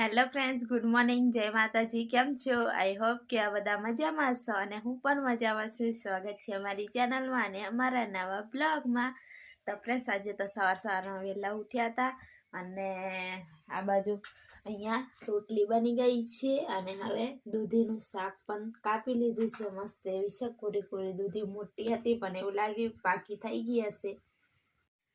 Hello friends good morning જય માતાજી કેમ છો આઈ હોપ કે આ બધા મજામાં છો અને હું પણ મજામાં છું. સ્વાગત છે અમારી ચેનલમાં અને અમારા નવા બ્લોગમાં તો ફ્રેન્ડ્સ આજે તો સવાર સવારમાં વહેલા ઉઠ્યા હતા અને આ બાજુ અહીંયા રોટલી બની ગઈ છે અને હવે દૂધીનું શાક પણ કાપી લીધું છે. મસ્ત એવી છે કોરી કોરી દૂધી મોટી હતી પણ એવું લાગ્યું પાકી થઈ ગઈ હશે.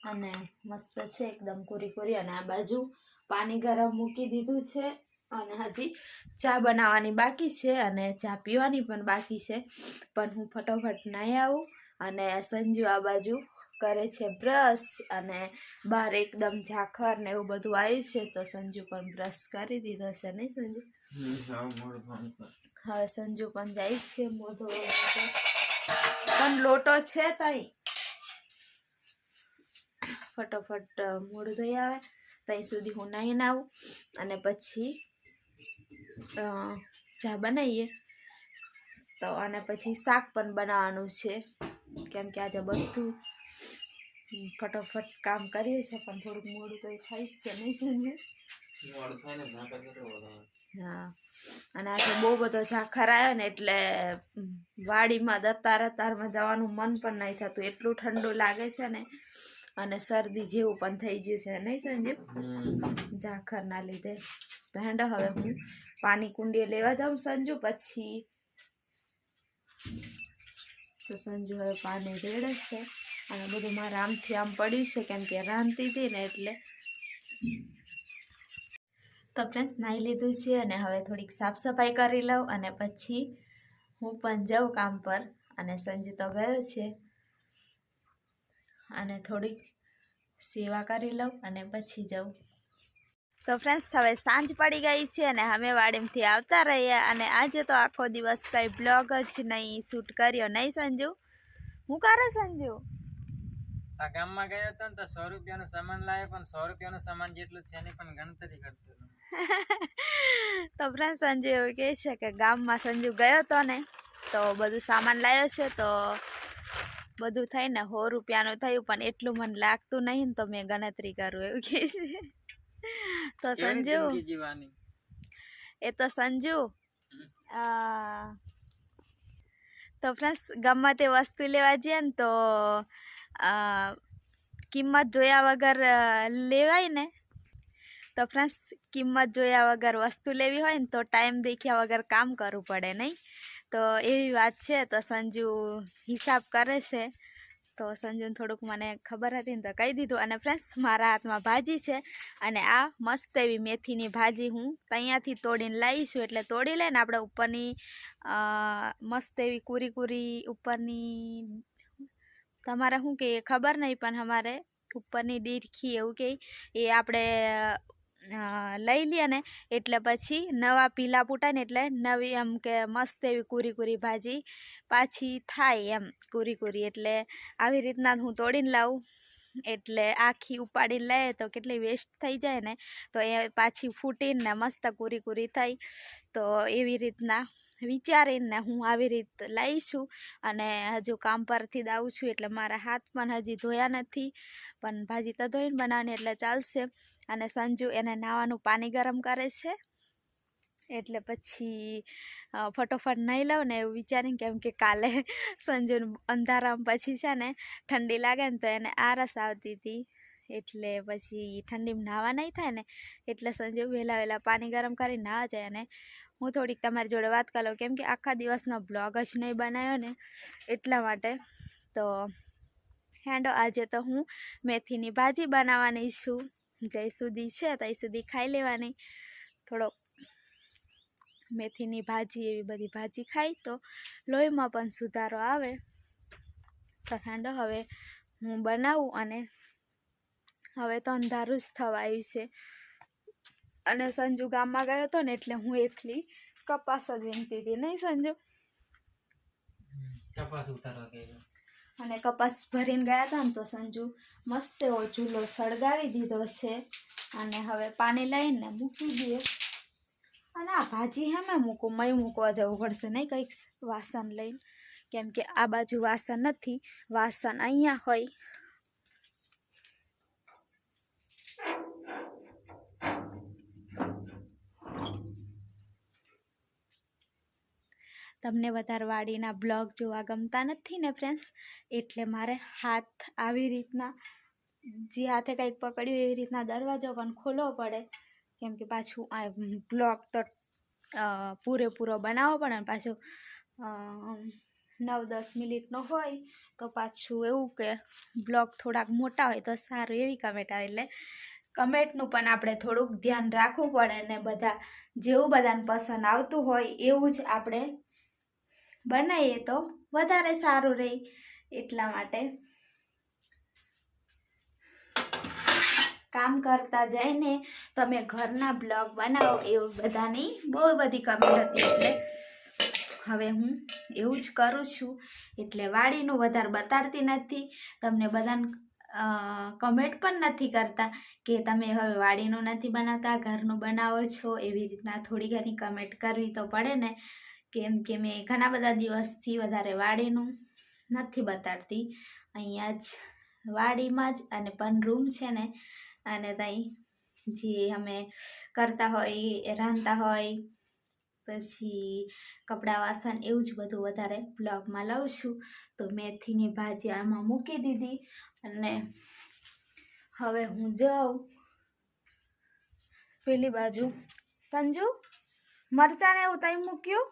અને મસ્ત છે, એકદમ કોરી કોરી. અને આ બાજુ પાણી ગરમ મૂકી દીધું છે અને હજી ચા બનાવવાની બાકી છે અને ચા પીવાની પણ બાકી છે. પણ હું ફટોફટ નહીં આવું અને સંજુ આ બાજુ કરે છે બ્રશ અને બહાર એકદમ ઝાખર ને એવું બધું આવ્યું છે તો સંજુ પણ બ્રશ કરી દીધો છે, નહીં સંજુ? હવે સંજુ પણ જાય છે મોં પણ લોટો છે તઈ. ફટોફટ મોઢું ધોઈ આવે. ત્યાં સુધી હું નાહીને આવું અને પછી ચા બનાવીએ તો અને પછી શાક પણ બનાવવાનું છે. કેમ કે આજે બધું ફટોફટ કામ કરીએ છીએ પણ થોડુંક મોડું તો એ થાય જ છે નહીં સમજે હા. અને આજે બહુ બધો ઝાખર આવ્યો ને એટલે વાડીમાં દતાર અતારમાં જવાનું મન પણ નહીં થતું. એટલું ઠંડુ લાગે છે ને અને શરદી જેવું પણ થઈ ગયું છે. નહીં સંજીવ? ઝાખરના લીધે. તો હેંડો હવે હું પાણી કુંડીએ લેવા જાઉં સંજુ પછી તો સંજુ હવે પાણી રેડે છે. અને બધું મારા આમથી આમ પડ્યું છે કેમ કે રાંધતી હતી ને એટલે. તો ફ્રેન્ડ્સ નાહી લીધું છે અને હવે થોડીક સાફ સફાઈ કરી લઉં અને પછી હું પણ જાઉં કામ પર. અને સંજુ તો ગયો છે. અને થોડીક સેવા કરી લઉં અને પછી જાઉં. તો ફ્રેન્ડ્સ હવે સાંજ પડી ગઈ છે અને અમે વાડીમથી આવતા રહ્યા અને આજે તો આખો દિવસ કંઈ બ્લોગ જ નહીં શૂટ કર્યો નહીં સંજુ? હું કરે સંજુ? આ ગામમાં ગયો હતો ને તો સો રૂપિયાનો સામાન લાવ્યો પણ સો રૂપિયાનો સામાન જેટલું છે એની પણ ગણતરી કરતો તો ફ્રેન્ડ સંજુ એવું કહે છે કે ગામમાં સંજુ ગયો હતો ને તો બધું સામાન લાવ્યો છે તો બધું થાય ને સો રૂપિયાનું થયું પણ એટલું મને લાગતું નહીં ને તો મેં ગણતરી કરું એવું કે છે. તો સંજુ એ તો સંજુ તો ફ્રેન્ડ્સ ગમે તે વસ્તુ લેવા જઈએ ને તો કિંમત જોયા વગર લેવાય ને. તો ફ્રેન્ડ્સ કિંમત જોયા વગર વસ્તુ લેવી હોય ને તો ટાઈમ દેખ્યા વગર કામ કરવું પડે નહીં? તો એવી વાત છે, તો સંજુ હિસાબ કરે છે. તો સંજુને થોડુંક મને ખબર હતી ને તો કહી દીધું. અને ફ્રેન્ડ્સ મારા હાથમાં ભાજી છે અને આ મસ્ત એવી મેથીની ભાજી હું ત્યાંથી તોડીને લાવીશું એટલે તોડી લઈને આપણે ઉપરની મસ્ત એવી કુરી કુરી ઉપરની, તમારે શું કે ખબર નહીં, પણ અમારે ઉપરની ડીરખી એવું કે એ આપણે લઈ લઈએ ને, એટલે પછી નવા પીલા પૂટાય ને, એટલે નવી એમ કે મસ્ત એવી કુરી કુરી ભાજી પાછી થાય એમ કુરી કુરી. એટલે આવી રીતના હું તોડીને લાવું. એટલે આખી ઉપાડીને લઈએ તો કેટલી વેસ્ટ થઈ જાય ને, તો એ પાછી ફૂટીને મસ્ત કુરી કુરી થાય. તો એવી રીતના વિચારીને હું આવી રીત લાવીશું અને હજુ કામ પરથી જ આવું છું, એટલે મારા હાથ પણ હજી ધોયા નથી. પણ ભાજી તો ધોઈને બનાવવાની, એટલે ચાલશે. અને સંજુ એને નાવાનું પાણી ગરમ કરે છે. એટલે પછી ફટોફટ નહીં લઉં ને એવું વિચારીને કેમ કે કાલે સંજુ અંધારામાં પછી છે ને ઠંડી લાગે ને તો એને આરસ આવતી હતી. એટલે પછી ઠંડીમાં નાવા નહીં થાય ને, એટલે સંજુ વહેલા વહેલા પાણી ગરમ કરી નાવા જાય અને હું થોડીક તમારી જોડે વાત કરું કેમ કે આખા દિવસનો બ્લોગ જ નહીં બનાવ્યો ને એટલા માટે. તો હેંડો, આજે તો હું મેથીની ભાજી બનાવવાની છું. જય સુધી છે, ત્યાં સુધી ખાઈ લેવાની. થોડોક મેથીની ભાજી, એવી બધી ભાજી ખાઈ તો લોહીમાં પણ સુધારો આવે. તો હેંડો, હવે હું બનાવું અને હવે તો અંધારું જ થવા આવ્યું છે. અને સંજુ ગામમાં ગયો હતો ને એટલે હું એકલી કપાસ જ વીણતી હતી. નહીં સંજુ? કપાસ ઉતારવા ગયો અને કપાસ ભરીને ગયા હતા ને તો સંજુ મસ્ત એવો ચૂલો સળગાવી દીધો છે. અને હવે પાણી લઈને મૂકી દઈએ અને આ ભાજી હેમે મૂકું? મય મૂકવા જવું પડશે નહીં કંઈક વાસણ લઈને. કેમ કે આ બાજુ વાસણ નથી. વાસણ અહીંયા હોય. તમને વધારવાડીના બ્લોગ જોવા ગમતા નથી ને ફ્રેન્ડ્સ એટલે મારે હાથ આવી રીતના, જે હાથે કંઈક પકડ્યું એવી રીતના દરવાજો પણ ખોલવો પડે. કેમ કે પાછું આ બ્લોગ તો પૂરેપૂરો બનાવવો પડે ને પાછું નવ દસ મિનિટનો હોય તો પાછું એવું કે બ્લોગ થોડાક મોટા હોય તો સારું એવી કમેન્ટ આવે. એટલે કમેન્ટનું પણ આપણે થોડુંક ધ્યાન રાખવું પડે ને બધા, જેવું બધાને પસંદ આવતું હોય એવું જ આપણે બનાવીએ તો વધારે સારું રહે એટલા માટે. કામ કરતા જઈને તમે ઘરના બ્લોગ બનાવો એવું બધાની બહુ બધી કમેન્ટ હતી એટલે હવે હું એવું જ કરું છું. એટલે વાડીનું વધારે બતાડતી નથી. તમને બધાને કમેન્ટ પણ નથી કરતા કે તમે હવે વાડીનું નથી બનાવતા, ઘરનું બનાવો છો એવી રીતના થોડી ઘણી કમેન્ટ કરવી તો પડે ને. કેમ કે મેં ઘણા બધા દિવસથી વધારે વાડીનું નથી બતાડતી. અહીંયા જ વાડીમાં જ અને પણ રૂમ છે ને, અને ત્યાં જે અમે કરતા હોય રાંધતા હોય, પછી કપડાં વાસણ એવું જ બધું વધારે બ્લોગમાં લઉં છું. તો મેથીની ભાજી આમાં મૂકી દીધી અને હવે હું જાઉં. પેલી બાજુ સંજુ મરચાંને એવું તઈ મૂક્યું?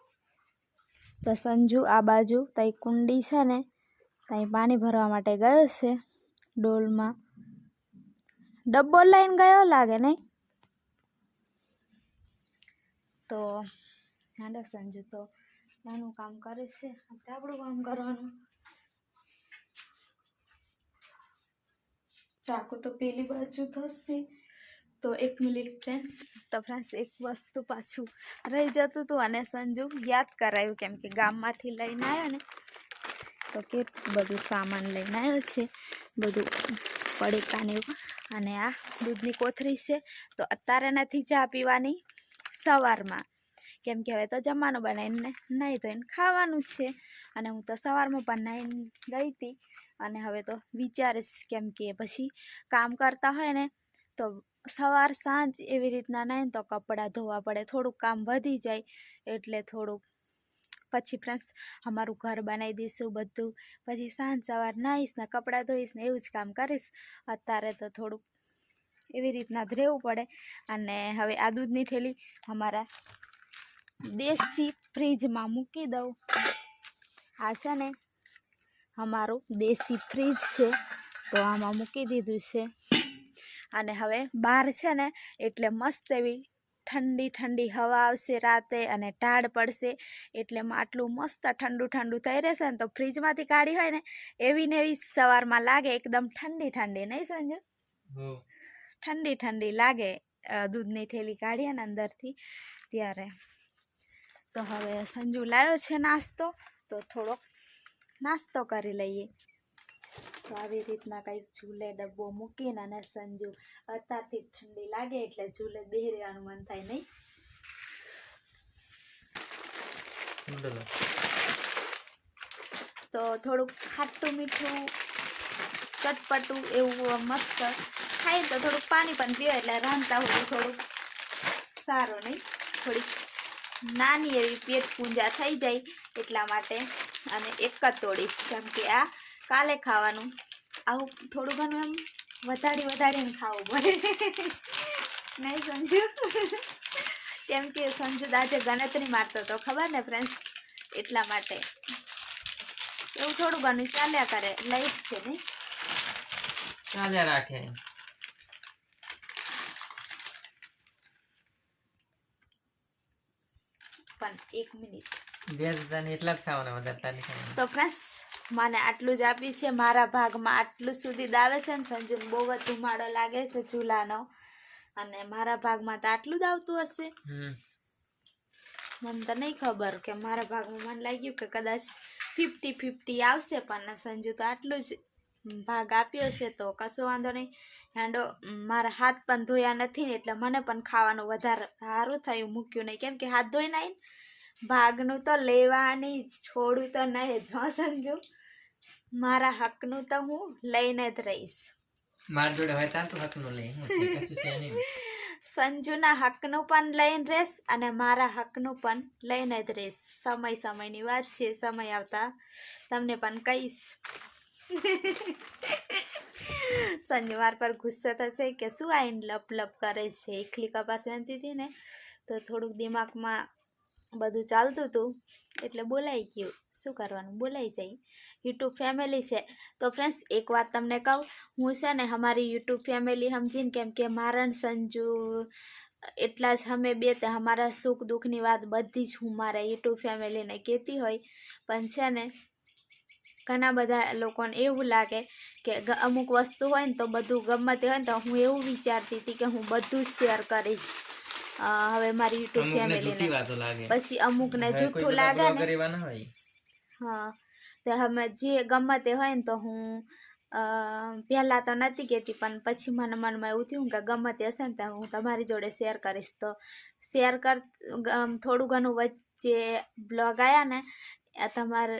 તો સંજુ આ બાજુ તઈ કુંડી છે ને, તઈ પાણી ભરવા માટે ગયો છે ડોલમાં. ડબ્બો લઈને ગયો લાગે નહીં? તો હાલો સંજુ, તો નાનું કામ કરે છે, આપણે આપણું કામ કરવાનું. ચાકુ તો પેલી બાજુ થશે. તો એક મિનિટ ફ્રેન્ડ્સ તો ફ્રેન્ડ્સ એક વસ્તુ પાછું રહી જતું હતું અને સંજુ યાદ કરાયું કેમ કે ગામમાંથી લઈને આવ્યો ને, તો કે બધું સામાન લઈને આવ્યો છે, બધું પડીકાને અને આ દૂધની કોથળી છે, તો અત્યારે નથી ચા પીવાની, સવારમાં. કેમ કે હવે તો જમવાનું બનાવીને નહીં તો એને ખાવાનું છે, અને હું તો સવારમાં નાહીને ગઈ હતી, અને હવે તો વિચારીશ કેમ કે પછી કામ કરતા હોય ને તો સવાર સાંજ એવી રીતના નહીં તો કપડાં ધોવા પડે. થોડુંક કામ વધી જાય એટલે થોડુંક. પછી ફ્રેન્ડ્સ અમારું ઘર બનાવી દઈશું બધું. પછી સાંજ સવાર નાહીશ ને કપડાં ધોઈશ ને એવું જ કામ કરીશ. અત્યારે તો થોડુંક એવી રીતના જ પડે. અને હવે આ દૂધની થેલી અમારા દેશી ફ્રીજમાં મૂકી દઉં. આ છે ને અમારું દેશી ફ્રીજ છે. તો આમાં મૂકી દીધું છે. અને હવે બહાર છે ને એટલે મસ્ત એવી ઠંડી ઠંડી હવા આવશે રાતે અને ટાળ પડશે. એટલે આટલું મસ્ત ઠંડુ ઠંડુ થઈ રહેશે ને તો ફ્રીજમાંથી કાઢી હોય ને એવી ને એવી સવારમાં લાગે એકદમ ઠંડી ઠંડી નહીં સંજુ? ઠંડી ઠંડી લાગે દૂધની થેલી કાઢીએ ને અંદરથી ત્યારે. તો હવે સંજુ લાવ્યો છે નાસ્તો તો થોડોક નાસ્તો કરી લઈએ. તો આવી રીતના કંઈક ઝૂલે ડબ્બો મૂકીને અને સંજુ અત્યારથી ઠંડી લાગે એટલે ઝૂલે બેહી રહેવાનું મન થાય નહીં. તો થોડુંક ખાટું મીઠું ચટપટું એવું મસ્ત ખાય તો થોડુંક પાણી પણ પીવે એટલે રાંધતા હોય થોડુંક સારું નહીં. થોડીક નાની એવી પેટ પૂંજા થઈ જાય એટલા માટે અને એક જ તોડીશ કેમ કે આ કાલે ખાવાનું. આવું થોડું ઘણું એમ વધારી વધારીને ખાવું પડે. નહીં સમજુ કેમ કે સંજુ દાદે ગણતરી મારતો તો ખબર ને ફ્રેન્ડ્સ એટલા માટે. એવું થોડું ઘણું ચાલ્યા કરે. લાઈફ છે નહીં ચાલ્યા રાખે. પણ એક મિનિટ. બે એટલા જ ખાવાના વધારે તો ફ્રેન્ડ્સ મને આટલું જ આપ્યું છે. મારા ભાગમાં આટલું સુધી દાવે છે ને સંજુ બહુ જ ધુમાડો લાગે છે ચૂલાનો. અને મારા ભાગમાં તો આટલું જ આવતું હશે. મને તો નહીં ખબર કે મારા ભાગમાં મને લાગ્યું કે કદાચ ફિફ્ટી ફિફ્ટી આવશે પણ સંજુ તો આટલું જ ભાગ આપ્યો છે તો કશો વાંધો નહીં. હાંડો મારા હાથ પણ ધોયા નથી ને એટલે મને પણ ખાવાનું વધારે સારું થયું મૂક્યું નહીં. કેમ કે હાથ ધોઈ નહીં ભાગનું તો લેવાની જ છોડું તો નહીં જ સંજુ? મારા હકનું તો હું લઈને જ રહીશ. માર જોડે હોય ત્યાં તો હકનું લઈ સંજુના હકનું પણ લઈને રહીશ અને મારા હકનું પણ લઈને જ રહીશ. સમય સમયની વાત છે સમય આવતા તમને પણ કહીશ. શનિવાર પર ગુસ્સે થશે કે શું આઈને લપ લપ કરે છે? એકલી કપાસ વહેતી હતી ને તો થોડુંક દિમાગમાં બધું ચાલતું હતું. એટલે બોલાઈ ગયું. શું કરવાનું? બોલાઈ જાય યુટ્યુબ ફેમિલી છે. તો ફ્રેન્ડ્સ, એક વાત તમને કહું. હું છે ને અમારી યુટ્યુબ ફેમિલી સમજીને કેમ કે મારણ સંજુ, એટલા જ અમે બે તે અમારા સુખ દુઃખની વાત બધી જ હું મારા યુટ્યુબ ફેમિલીને કહેતી હોય. પણ છે ને, ઘણા બધા લોકોને એવું લાગે કે અમુક વસ્તુ હોય ને તો બધું ગમે તે હોય ને તો હું એવું વિચારતી હતી કે હું બધું જ શેર કરીશ. હવે મારી યુટ્યુબ ફેમિલીને પછી અમુકને હવે જૂઠું લાગે ને હા તે અમે જે ગમે તે હોય ને તો હું પહેલાં તો નથી કહેતી પણ પછી મને મનમાં એવું થયું કે ગમે તે હશે ને તો હું તમારી જોડે શેર કરીશ. તો શેર કર થોડું ઘણું વચ્ચે બ્લોગ આવ્યા ને તમારે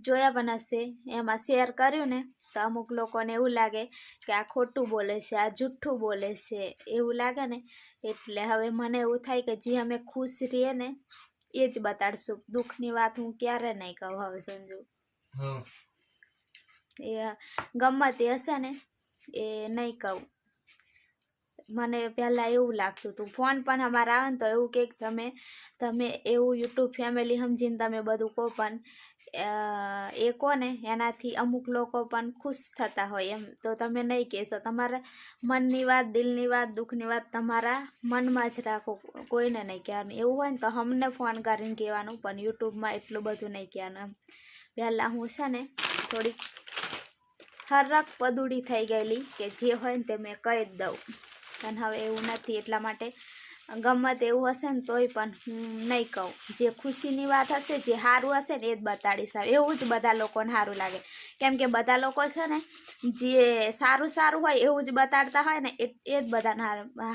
જોયા હશે એમાં શેર કર્યું ને તો અમુક લોકોને એવું લાગે કે આ ખોટું બોલે છે આ જુઠ્ઠું બોલે છે એવું લાગે ને? એટલે હવે મને એવું થાય કે જે અમે ખુશ રહીએ ને એ જ બતાડશું. દુઃખની વાત હું ક્યારે નહીં કહું હવે સમજુ એ ગમત એ હશે ને એ નહીં કહું. મને પહેલાં એવું લાગતું હતું. ફોન પણ અમારા આવે ને તો એવું કંઈક તમે તમે એવું યુટ્યુબ ફેમિલી સમજીને તમે બધું કહો પણ એ કહો ને, એનાથી અમુક લોકો પણ ખુશ થતા હોય એમ. તો તમે નહીં કહેશો. તમારા મનની વાત, દિલની વાત, દુઃખની વાત તમારા મનમાં જ રાખો. કોઈને નહીં કહેવાનું. એવું હોય ને તો અમને ફોન કરીને કહેવાનું, પણ યુટ્યુબમાં એટલું બધું નહીં કહેવાનું એમ. પહેલાં હું છે ને થોડીક હરક પદુડી થઈ ગયેલી કે જે હોય ને તે મેં કહી જ દઉં. પણ હવે એવું નથી. એટલા માટે ગમત એવું હશે ને તોય પણ હું નહીં કહું. જે ખુશીની વાત હશે જે સારું હશે ને એ જ બતાડીશ આવે એવું જ બધા લોકોને સારું લાગે. કેમ કે બધા લોકો છે ને જે સારું સારું હોય એવું જ બતાડતા હોય ને એ એ જ બધાને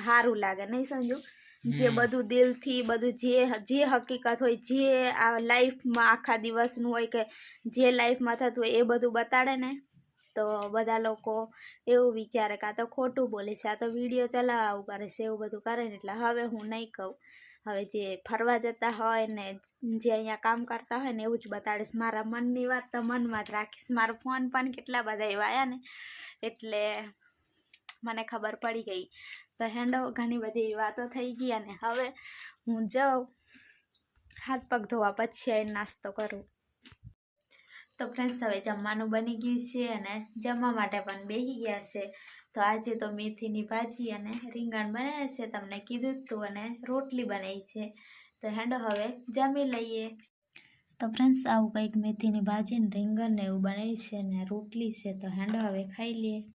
સારું લાગે. નહીં સમજુ જે બધું દિલથી બધું જે જે હકીકત હોય જે આ લાઈફમાં આખા દિવસનું હોય કે જે લાઈફમાં થતું હોય એ બધું બતાડે ને તો બધા લોકો એવું વિચારે કાં તો ખોટું બોલે છે, આ તો વીડિયો ચલાવવા કરે છે, એવું બધું કરે ને એટલે હવે હું નહીં કહું. હવે જે ફરવા જતા હોય ને જે અહીંયા કામ કરતા હોય ને એવું જ બતાડીશ. મારા મનની વાત તો મનમાં જ રાખીશ. મારો ફોન પણ કેટલા બધા એવા આવ્યા ને એટલે મને ખબર પડી ગઈ. તો હેન્ડો ઘણી બધી વાતો થઈ ગઈ અને હવે હું જાઉં. હાથ પગ ધોવા પછી નાસ્તો કરું. તો ફ્રેન્ડ્સ હવે જમવાનું બની ગયું છે અને જમવા માટે પણ બેસી ગયા છે. તો આજે તો મેથીની ભાજી અને રીંગણ બનાવ્યા છે. તમને કીધું હતું અને રોટલી બનાવી છે. તો હેન્ડો હવે જમી લઈએ. તો ફ્રેન્ડ્સ આવું કંઈક મેથીની ભાજી ને રીંગણ ને એવું બનાવી છે અને રોટલી છે. તો હેન્ડો હવે ખાઈ લઈએ.